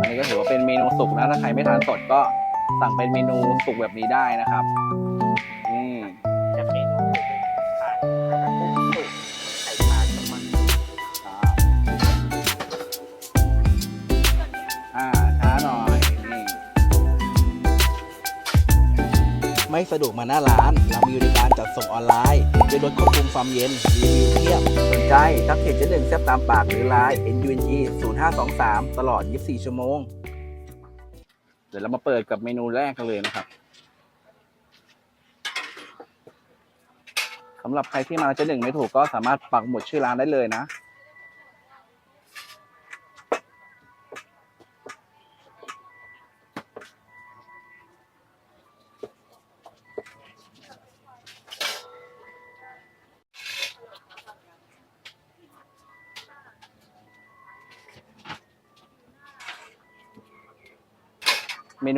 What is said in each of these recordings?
อันนี้ก็ถือว่าเป็นเมนูสุกนะ ถ้าใครไม่ทานสดก็สั่งเป็นเมนูสุกแบบนี้ได้นะครับ อืม ไม่สะดวกมาหน้าร้าน เรามีบริการจัดส่งออนไลน์ด้วยรถควบคุมความเย็นรีวิวเทียบสนใจทักเพจเจ๊หนึ่งแซบตามปากหรือไลน์ NUNG 0523 ตลอด 24 ชั่วโมง เดี๋ยวเรามาเปิดกับเมนูแรกกันเลยนะครับสำหรับใครที่มาเจ๊หนึ่งไม่ถูกก็สามารถปักหมุดชื่อร้านได้เลยนะ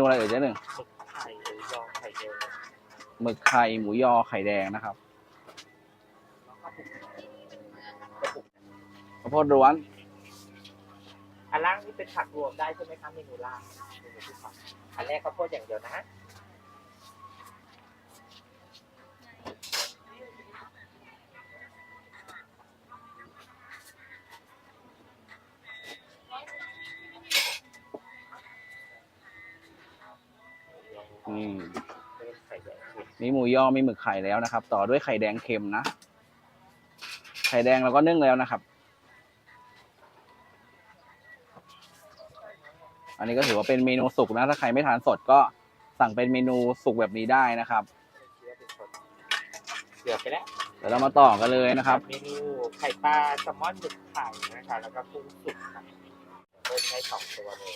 นูอะไรเอ่ยเจ๊หนึ่งหมึกไข่หรือยองไข่เจียวหมึกไข่หมูยอไข่แดงนะครับแล้วก็ปุกข้าวโพดร้วนอันล่างนี่เป็นผักรวมได้ใช่ไหมคะเมนูล่างเมนูที่สองอันแรกข้าวโพดอย่างเดียวนะ มมีหมูยอมีหมึกไข่แล้วนะครับ ต่อด้วยไข่แดงเค็มนะ ไข่แดงเราก็นึ่งแล้วนะครับ อันนี้ก็ถือว่าเป็นเมนูสุกนะ ถ้าใครไม่ทานสดก็สั่งเป็นเมนูสุกแบบนี้ได้นะครับเดือดไปแล้วเดี๋ยวเรามาต่อกันเลยนะครับ เมนูไข่ปลาแซลมอนหมึกไข่นะคะแล้วก็กุ้งสุกค่ะเพิ่มให้สองตัวเลย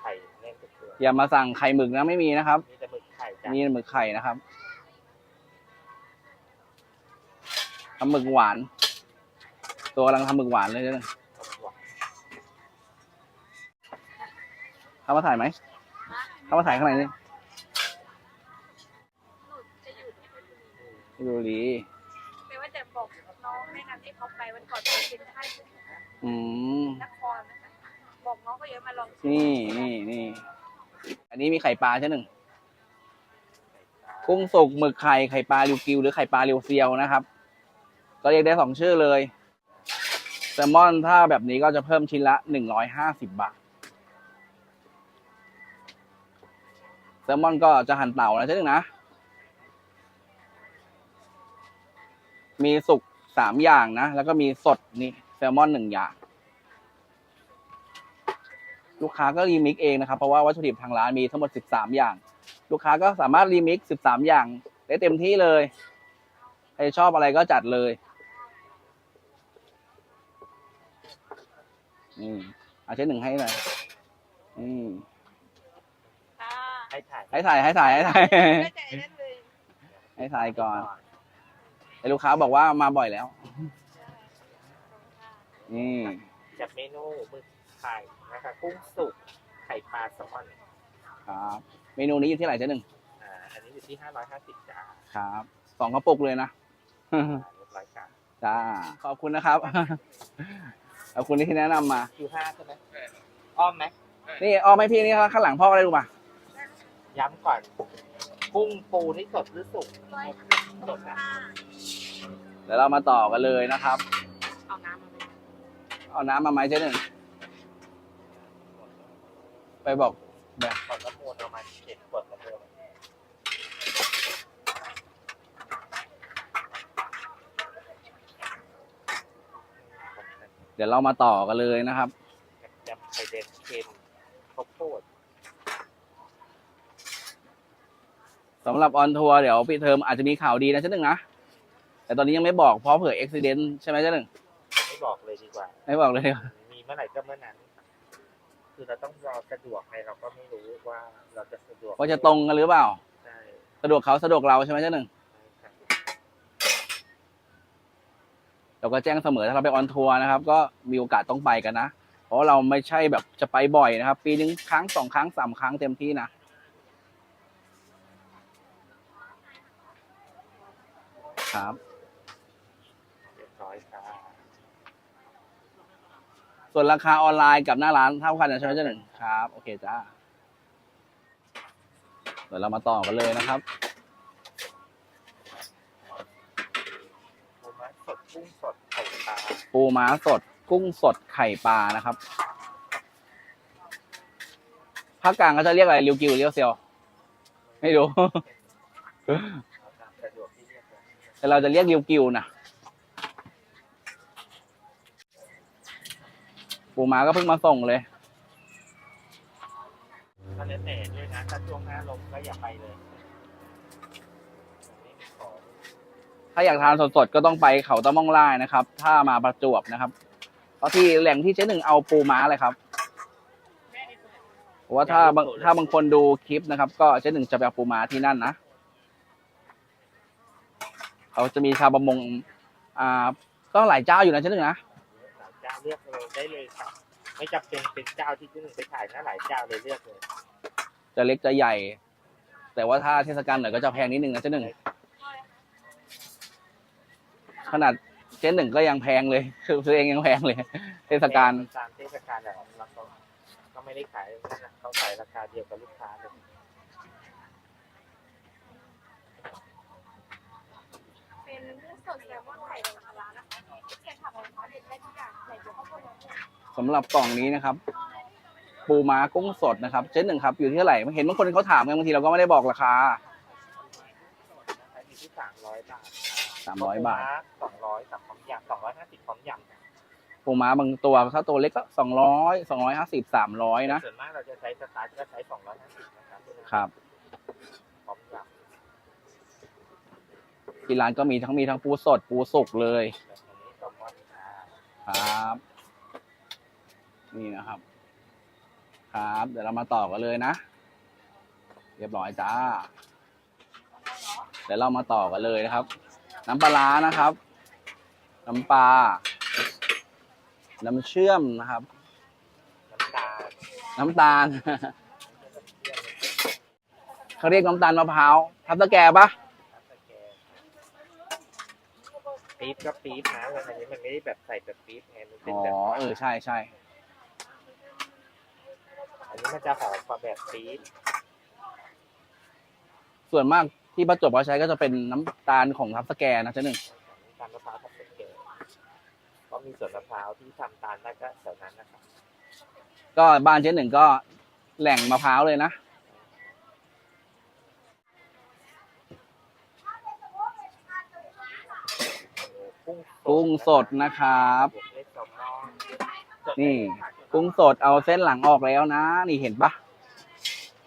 ไข่แน่นทุกตัวอย่ามาสั่งไข่หมึกนะไม่มีนะครับมีแต่หมึก ไข่จ้ะนี่หมึกไข่นะครับทำหมึกหวาน ตัวกำลังทำหมึกหวานเลยนะเข้ามาถ่ายไหมเข้ามาถ่ายข้างในนี่หนูจะอยู่ที่เพชรบุรีดูดีไม่ว่าจะบอกน้องแม่น้ำที่เขาไปวันก่อนไปกินข้าวอืมนครนะคะบอกน้องก็เยอะมาลองชิมนี่นี่นี่อันนี้มีไข่ปลาใช่หนึ่ง กุ้งสุกหมึกไข่ไข่ปลาริวกิวหรือไข่ปลาริวเซียวนะครับ ก็เรียกได้สองชื่อเลยแซลมอนถ้าแบบนี้ก็จะเพิ่มชิ้นละหนึ่งร้อยห้าสิบบาทแซลมอนก็จะหั่นเต่านะใช่หนึ่งนะ มีสุกสามอย่างนะ แล้วก็มีสดนี่แซลมอนหนึ่งอย่าง ลูกค้าก็รีมิกเองนะครับ เพราะว่าวัตถุดิบทางร้านมีทั้งหมด13อย่าง ลูกค้าก็สามารถรีมิกซ์13 อย่างได้เต็มที่เลย ใครชอบอะไรก็จัดเลยนี่อาเช่นหนึ่งให้หน่อยนี่ค่ะให้ถ่ายให้ถ่ายให้ถ่ายให้ถ่ายก็จะไอ้นั่นเลยให้ถ่ายก่อนแต่ลูกค้าบอกว่ามาบ่อยแล้วนี่จัดเมนูหมึกไข่นะคะกุ้งสุกไข่ปลาแซลมอนครับ เมนูนี้อยู่ที่ไหนเจ๊หนึ่งอ่าอันนี้อยู่ที่ห้าร้อยห้าสิบจ้าครับสองกระปุกเลยนะอ่าเรียบร้อยจ้าจ้าขอบคุณนะครับขอบคุณที่แนะนำมา คิวห้าใช่ไหมอ้อมไหมนี่อ้อมให้พี่นี่ข้างหลังพ่ออะไรรู้ป่ะย้ำก่อนกุ้งปูนี่สดหรือสุกสดนะเดี๋ยวเรามาต่อกันเลยนะครับ เอาน้ำมาไหมเอาน้ำมาไหมเจ๊หนึ่งไปบอกแบบขอด น้ำมูลประมาณเจ็ดขวดน้ำมูลเดี๋ยวเรามาต่อกันเลยนะครับยำไข่แดงเค็มข้าวโพดสำหรับออนทัวร์เดี๋ยวปีเทอมอาจจะมีข่าวดีนะเจ๊หนึ่งนะ แต่ตอนนี้ยังไม่บอกเพราะเผื่ออุบิเหตุใช่ไหมเจ๊หนึ่งไม่บอกเลยดีกว่า ไม่บอกเลยมีเมื่อไหร่ก็เมื่อนั้น คือเราต้องรอสะดวกไงเราก็ไม่รู้ว่าเรา จะสะดวกว่าจะตรงกันหรือเปล่า ใช่สะดวกเขาสะดวกเราใช่ไหมเจ๊หนึ่ง ใช่เราก็แจ้งเสมอถ้าเราไปออนทัวร์นะครับ ก็มีโอกาสต้องไปกันนะ เพราะเราไม่ใช่แบบจะไปบ่อยนะครับ ปีหนึงครั้งสองครั้งสามครั้งเต็มที่นะ ครับ เรียบร้อยค่ะส่วนราคาออนไลน์กับหน้าร้านเท่ากันนะใช่ไหมเจ๊หนึ่งครับ โอเคจ้า เดี๋ยวเรามาต่อกันเลยนะครับปูม้าสดกุ้งสดไข่ปลาปูม้าสดกุ้งสดไข่ปลานะครับภาคกลางก็จะเรียกอะไรริวกิวเรียวเซียวไม่รู้เอาตามสะดวกที่เรียกเลยแต่เราจะเรียกริวกิวนะปูม้าก็เพิ่งมาส่งเลย ก็แล้วแต่ด้วยนะถ้าช่วงหน้าลมก็ อย่าไปเลยไม่มีของถ้าอยากทานสดๆก็ต้องไปเขาตะม่องล่ายนะครับ ถ้ามาประจวบนะครับ เพราะที่แหล่งที่เจ๊หนึ่งเอาปูม้าเลยครับเพราะว่าถ้าบางถ้าบางคนดูคลิปนะครับ ก็เจ๊หนึ่งจะไปเอาปูม้าที่นั่นนะเขาจะมีชาวประมงอ่าก็หลายเจ้าอยู่นะเจ๊หนึ่งนะหลายเจ้าเลือกเลยได้เลยครับไม่จำเป็นเป็นเจ้าที่ที่หนึ่งไปขายนะหลายเจ้าเลยเลือกเลยจะเล็กจะใหญ่ แต่ว่าถ้าเทศกาลหน่อยก็จะแพงนิดนึงนะเจ๊หนึ่งขนาดเจ๊หนึ่งก็ยังแพงเลย คือตัวเองยังแพงเลย เทศกาลตามเทศกาลแหละเราก็ก็ไม่ได้ขายนั่นนะเขาขายราคาเดียวกับลูกค้าเลยเป็นกุ้งสดแซลมอนไข่แดงปลาร้านะคะเขียนผักของเขาเด็ดได้ทุกอย่างใส่เดี๋ยวข้าวโพดมาสำหรับกล่องนี้นะครับ ปูม้ากุ้งสดนะครับเจ๊หนึ่งครับอยู่ที่เท่าไหร่เห็นบางคนเขาถามกันบางทีเราก็ไม่ได้บอกราคาอันนี้ที่สามร้อยบาท300บาทสองร้อยกับพร้อมยำสองร้อยห้าสิบพร้อมยำปูม้าบางตัวถ้าตัวเล็กก็สองร้อยสองร้อยห้าสิบสามร้อยนะส่วนมากเราจะใช้สตาร์ทก็ใช้สองร้อยห้าสิบนะครับครับพร้อมยที่ร้านก็มีทั้งมีทั้งปูสดปูสุกเลยำแบบนี้แซลมอนอ่าครับนี่นะครับ ครับ เดี๋ยวเรามาต่อกันเลยนะ เรียบร้อยจ้า เดี๋ยวเรามาต่อกันเลยนะครับ น้ำปลาร้านะครับ น้ำปลา น้ำเชื่อมนะครับ น้ำตาล น้ำตาลเขาเรียกน้ำตาลมะพร้าวทับตะแกปะน้ำตะแกรงปี๊บก็ปี๊บนะอันนี้มันไม่ได้แบบใส่แบบปี๊บไงมันเป็นอ๋อแบบเออใช่ใช่ อันนี้มันจะหอมกว่าแบบปี๊บส่วนมากที่ประจวบเขาใช้ก็จะเป็นน้ำตาลของทับสแกนะเจ้าหนึ่งตาลมะพร้าวทับตะแกรงเพราะมีสวนมะพร้าวที่ทำตาลได้ก็แถวนั้นนะครับก็บ้านเจ๊หนึ่งก็แหล่งมะพร้าวเลยนะ กุ้งกุ้งสดนะครับบวกด้วยแซลมอนนี่ กุ้งสดเอาเส้นหลังออกแล้วนะ นี่เห็นปะ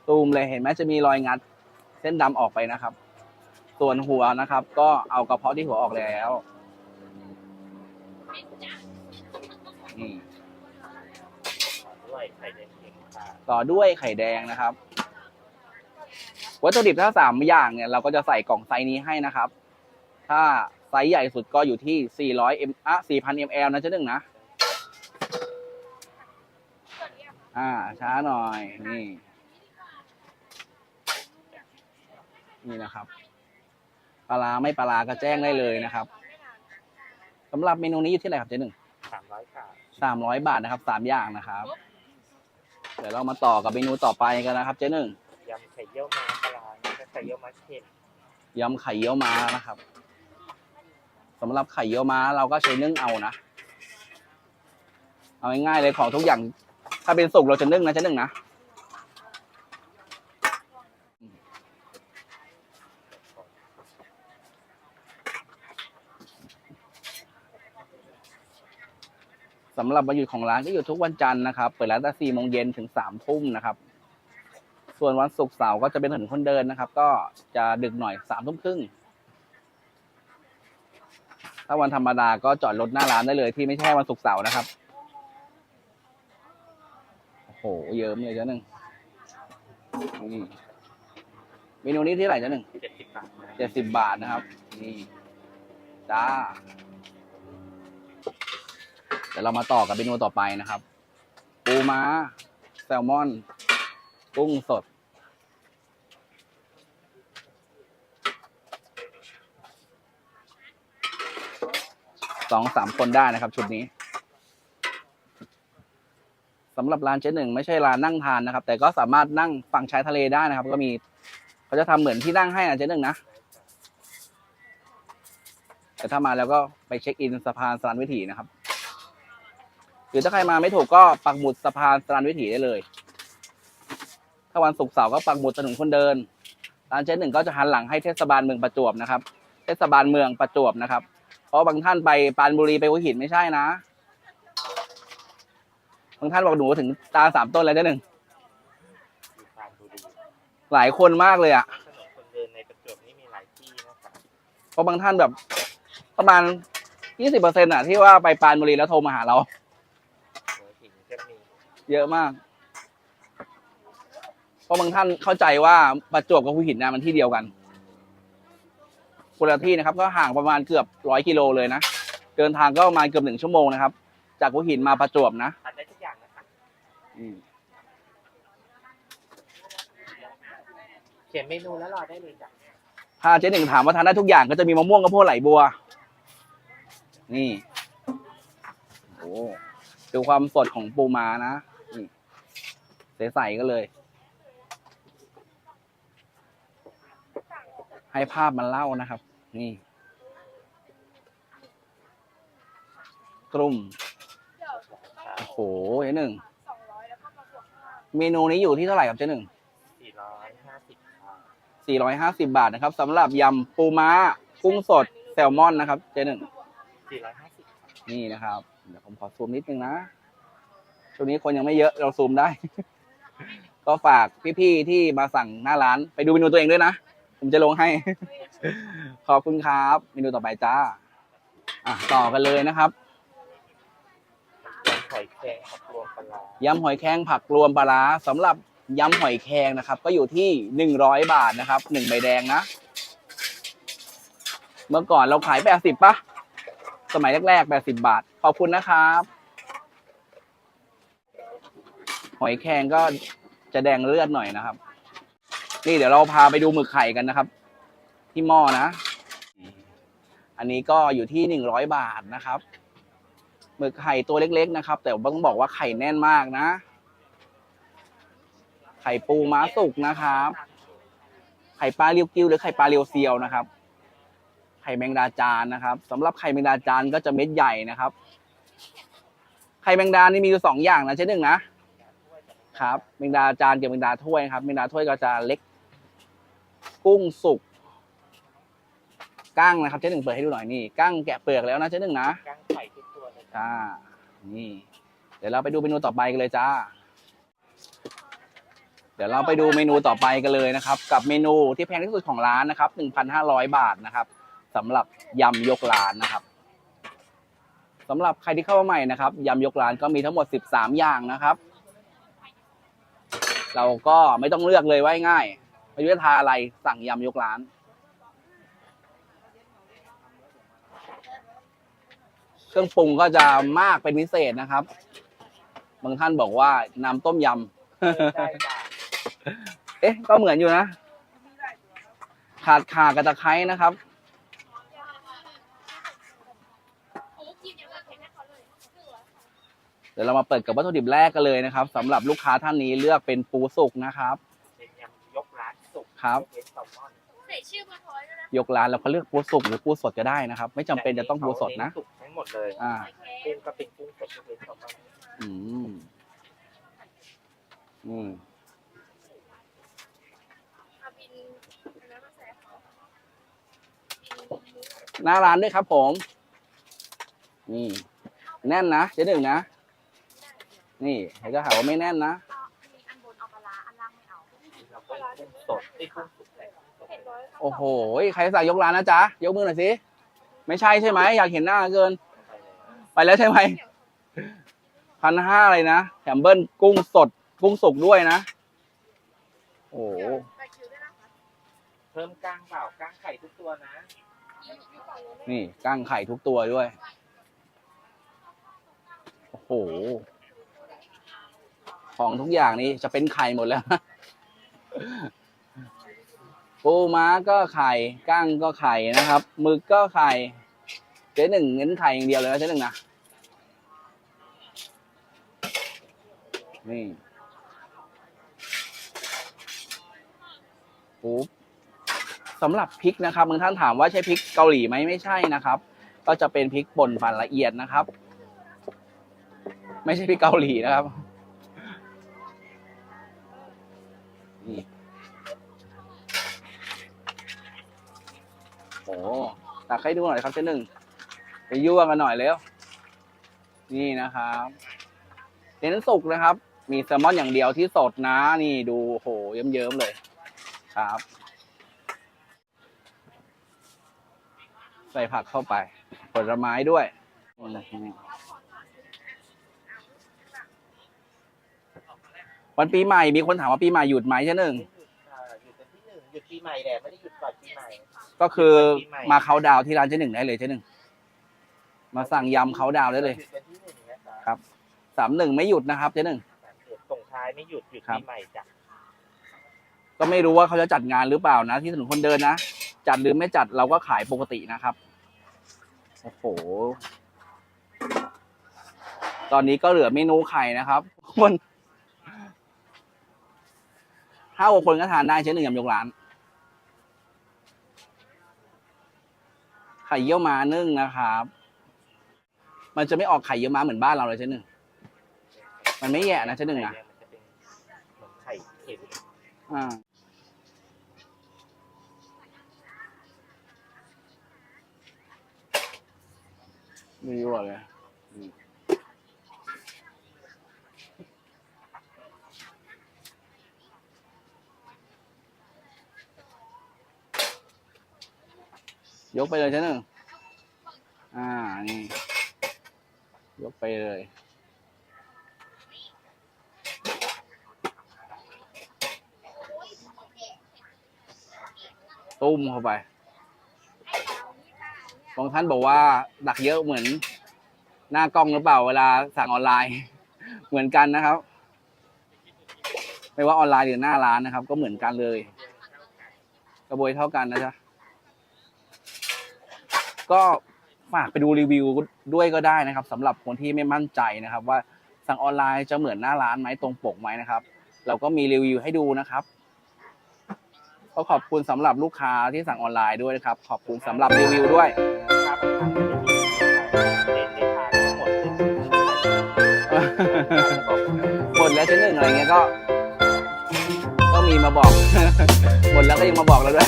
ตูมเลยเห็นไหมจะมีรอยงัด เส้นดำออกไปนะครับ ส่วนหัวนะครับ ก็เอากระเพาะที่หัวออกแล้วนี่ด้วยไข่แดงต่อด้วยไข่แดงนะครับ วัตถุดิบถ้าสามอย่างเนี่ย เราก็จะใส่กล่องไซส์นี้ให้นะครับ ถ้าไซส์ใหญ่สุดก็อยู่ที่ 400 m อะ4,000 ml นะเจ๊หนึ่งนะ อ่า ช้าหน่อย นี่ นี่นะครับ ปลาร้าไม่ปลาร้าก็แจ้งได้เลยนะครับสำหรับเมนูนี้อยู่ที่ไหนครับเจ๊หนึ่งสามร้อยค่ะสามร้อยบาทนะครับสามอย่างนะครับ เดี๋ยวเรามาต่อกับเมนูต่อไปกันนะครับ เจ๊หนึ่งยำไข่เยี่ยวม้าปลาร้าแล้วก็ไข่เยี่ยวม้าเค็มยำไข่เยี่ยวม้านะครับสำหรับไข่เยี่ยวม้าเราก็ใช้นึ่งเอานะ เอาง่ายๆเลยของทุกอย่าง ถ้าเป็นสุกเราจะนึ่งนะจะนึ่งนะสำหรับวันหยุดของร้านก็อยู่ทุกวันจันทร์นะครับ เปิดร้านตั้งสี่โมงเย็นถึงสามทุ่มนะครับ ส่วนวันศุกร์เสาร์ก็จะเป็นถนนคนเดินนะครับ ก็จะดึกหน่อยสามทุ่มครึ่ง ถ้าวันธรรมดาก็จอดรถหน้าร้านได้เลยที่ไม่ใช่วันศุกร์เสาร์นะครับ เยิ้มเลยจ้ะหนึ่งนี่เมนูนี้ที่ไหนจ้ะหนึ่งเจ็ดสิบบาทนะเจ็ดสิบบาทนะครับ นี่จ้าเดี๋ยวเรามาต่อกับเมนูต่อไปนะครับ ปูม้า แซลมอน กุ้งสด สองสามคนได้นะครับ ชุดนี้ สำหรับร้านเจ๊หนึ่งไม่ใช่ร้านนั่งทานนะครับ แต่ก็สามารถนั่งฝั่งชายทะเลได้นะครับ ก็มีเขาจะทำเหมือนที่นั่งให้นะเจ๊หนึ่งนะแต่ถ้ามาแล้วก็ไปเช็คอินสะพานสรานวิถีนะครับ หรือถ้าใครมาไม่ถูกก็ปักหมุดสะพานสรานวิถีได้เลย ถ้าวันศุกร์เสาร์ก็ปักหมุดถนนคนเดิน ร้านเจ๊หนึ่งก็จะหันหลังให้เทศบาลเมืองประจวบนะครับ เทศบาลเมืองประจวบนะครับ เพราะบางท่านไปปรานบุรีไปหัวหินไม่ใช่นะ บางท่านบอกหนูถึงตาสามต้นแล้วเจ๊หนึ่งอยู่ปรานบุรีหลายคนมากเลยอะถนนคนเดินในประจวบนี่มีหลายที่นะครับเพราะบางท่านแบบ ประมาณยี่สิบเปอร์เซ็นต์อะที่ว่าไปปรานบุรีแล้วโทรมาหาเรา หัวหินก็มีเยอะมาก เพราะบางท่านเข้าใจว่าประจวบกับหัวหินนะมันที่เดียวกัน คนละที่นะครับ ก็ห่างประมาณเกือบร้อยกิโลเลยนะ เดินทางก็ประมาณเกือบหนึ่งชั่วโมงนะครับ จากหัวหินมาประจวบนะ ท เขียนเมนูแล้วรอได้เลยจ้ะถ้าเจ๊หนึ่งถามว่าทานได้ทุกอย่างก็จะมีมะม่วงกับพวกไหลบัว นี่โอ้ดูความสดของปูมานะนี่ใสๆก็เลย ให้ภาพมันเล่านะครับ นี่ กลุ่มโอ้โหเจ๊หนึ่ง เมนูนี้อยู่ที่เท่าไหร่ครับเจ๊หนึ่งสี่ร้อยห้าสิบค่ะสี่ร้อยห้าสิบาทนะครับสำหรับยำปูม้ากุ้งสดแซลมอนนะครับเจ๊หนึ่งสี่ร้อยห้าสิบนี่นะครับ เดี๋ยวผมขอซูมนิดนึงนะ ช่วงนี้คนยังไม่เยอะเราซูมได้ ก็ฝากพี่ๆที่มาสั่งหน้าร้าน ไปดูเมนูตัวเองด้วยนะ ผมจะลงให้ ขอบคุณครับ เมนูต่อไปจ้า อะต่อกันเลยนะครับหอยแครง ยำหอยแครงผักรวมปลาร้าสำหรับยำหอยแครงนะครับ ก็อยู่ที่หนึ่งร้อยบาทนะครับหนึ่งใบแดงนะ เมื่อก่อนเราขายแปดสิบปะสมัยแรกๆแปดสิบาท ขอบคุณนะครับ หอยแครงก็จะแดงเลือดหน่อยนะครับ นี่เดี๋ยวเราพาไปดูหมึกไข่กันนะครับ ที่หม้อนะ อันนี้ก็อยู่ที่หนึ่งร้อยบาทนะครับ หมึกไข่ตัวเล็ก ๆ นะครับ แต่ต้องบอกว่าไข่แน่นมากนะ ไข่ปูม้าสุกนะครับ ไข่ปลาเรียวกิ้วหรือไข่ปลาเรียวเซียวนะครับ ไข่แมงดาจานนะครับสำหรับไข่แมงดาจานก็จะเม็ดใหญ่นะครับ ไข่แมงดานี่มีอยู่สองอย่างนะเช่นหนึ่งนะครับแมงดาจานกับแมงดาถ้วยครับแมงดาถ้วยก็จะเล็ก กุ้งสุกกั้งนะครับเจ๊หนึ่งเปิดให้ดูหน่อยนี่กั้งแกะเปลือกแล้วนะเจ๊หนึ่งนะกั้งไข่ต จ้า นี่ เดี๋ยวเราไปดูเมนูต่อไปกันเลยจ้า เดี๋ยวเราไปดูเมนูต่อไปกันเลยนะครับ กับเมนูที่แพงที่สุดของร้านนะครับ 1,500 บาทนะครับสำหรับยำยกร้านนะครับสำหรับใครที่เข้ามาใหม่นะครับยำยกร้านก็มีทั้งหมด 13 อย่างนะครับ เราก็ไม่ต้องเลือกเลยว่าง่ายไม่รู้จะทานอะไรสั่งยำยกร้าน เครื่องปรุงก็จะมากเป็นพิเศษนะครับ บางท่านบอกว่าน้ำต้มยำได้จ้ะเอ๊ะ ก็เหมือนอยู่นะ ขาดข่ากระตะไคร้นะครับโอ้กินยังไม่เห็นให้เขาเลยคือว่าเดี๋ยวเรามาเปิดกับวัตถุดิบแรกกันเลยนะครับสำหรับลูกค้าท่านนี้เลือกเป็นปูสุกนะครับ เป็นยำยกร้านสุกครับเป็นแซลมอนใส่ชื่อมาพอ ยด้วยนะยกร้านเราก็เลือกปูสุกหรือปูสดก็ได้นะครับ ไม่จำเป็นจะต้องปูสดนะ สุกทั้งหมดเลยอ่าโอเคกุ้งก็เป็นกุ้งสดก็เป็นแซลมอนอืม อืม เอาบินอันนั้นมาใส่เขาบิน หน้าร้านด้วยครับผม นี่ แน่นนะเจ๊หนึ่งนะ นี่เดี๋ยวจะหาว่าไม่แน่นนะเอามีอันบนเอาปลาร้าอันล่างไม่เอา เราก็กุ้งสดไอ้ยกุ้ง โอ้โห ใครสั่งยกร้านนะจ๊ะ ยกมือหน่อยสิ ไม่ใช่ใช่ไหม อยากเห็นหน้าเกิน ไปเลยไปแล้วใช่ไหมพันห้าเลยนะ แถมเบิ้ลกุ้งสด กุ้งสุกด้วยนะ โอ้โหเดี๋ยวไปคิวด้วยนะคะเพิ่มก้างเปล่าก้างไข่ทุกตัวนะอยู่อยู่ฝั่งนู้นเลยนี่กั้งไข่ทุกตัวด้วย โอ้โห ของทุกอย่างนี้จะเป็นไข่หมดแล้ว ปูม้าก็ไข่กั้งก็ไข่นะครับหมึกก็ไข่เจ๊หนึ่งเน้นไข่อย่างเดียวเลยนะเจ๊หนึ่งนะนี่ปุ๊บสำหรับพริกนะครับบางท่านถามว่าใช่พริกเกาหลีไหมไม่ใช่นะครับ ก็จะเป็นพริกป่นปั่นละเอียดนะครับ ไม่ใช่พริกเกาหลีนะครับ โอ้ตักให้ดูหน่อยครับเจ๊หนึ่งไปยั่วกันหน่อยเร็วนี่นะครับเน้นสุกนะครับ มีแซลมอนอย่างเดียวที่สดนะ นี่ดูโหเยิ้มๆเลยครับ ใส่ผักเข้าไป ผลไม้ด้วยวันปีใหม่มีคนถามว่าปีใหม่หยุดไหมใช่หนึ่งหยุดค่ะหยุดวันที่หนึ่งหยุดปีใหม่แหละไม่ได้หยุดก่อนปีใหม่ ก็คือปีใหม่มาเขาน์ดาวน์ที่ร้านเจ๊หนึ่งได้เลยเจ๊หนึ่งมาสั่งยำเขาน์ดาวน์ได้เลยหยุดวันที่หนึ่งนะคะครับ สามหนึ่งไม่หยุดนะครับเจ๊หนึ่งส่งท้ายไม่หยุดหยุดครับ ปีใหม่จ้ะก็ไม่รู้ว่าเขาจะจัดงานหรือเปล่านะ ที่ถนนคนเดินนะ จัดหรือไม่จัดเราก็ขายปกตินะครับ โอ้โห ตอนนี้ก็เหลือเมนูไข่นะครับ คนห้าหกคนก็ทานได้เช่นหนึ่งยำยกร้าน ไข่เยี่ยวม้านึ่งนะครับ มันจะไม่ออกไข่เยี่ยวม้าเหมือนบ้านเราเลยเช่นหนึ่ง มันไม่แย่นะเช่นหนึ่งนะมันจะเป็นเหมือนไข่เค็มอ่า ไม่รู้อะไรอืม ยกไปเลยใช่ไหนึ่งอ่า นี่ ยกไปเลย ตุ้มเข้าไป บางท่านบอกว่า ดักเยอะเหมือน หน้ากล้องหรือเปล่า เวลาสั่งออนไลน์ เหมือนกันนะครับ ไม่ว่าออนไลน์หรือหน้าร้านนะครับ ก็เหมือนกันเลย กระบวยเท่ากันนะจ๊ะ ก็ฝากไปดูรีวิวด้วยก็ได้นะครับสำหรับคนที่ไม่มั่นใจนะครับ ว่าสั่งออนไลน์จะเหมือนหน้าร้านไหมตรงปกไหมนะครับ เราก็มีรีวิวให้ดูนะครับก็ขอบคุณสำหรับลูกค้าที่สั่งออนไลน์ด้วยนะครับ ขอบคุณสำหรับรีวิวด้วยครับทางจะมีเล่นในทางทั้งหมดเลยหมดแล้วชั้นหนึ่งอะไรเงี้ยก็ ก็มีมาบอกหมดแล้วก็ยังมาบอกเราด้วย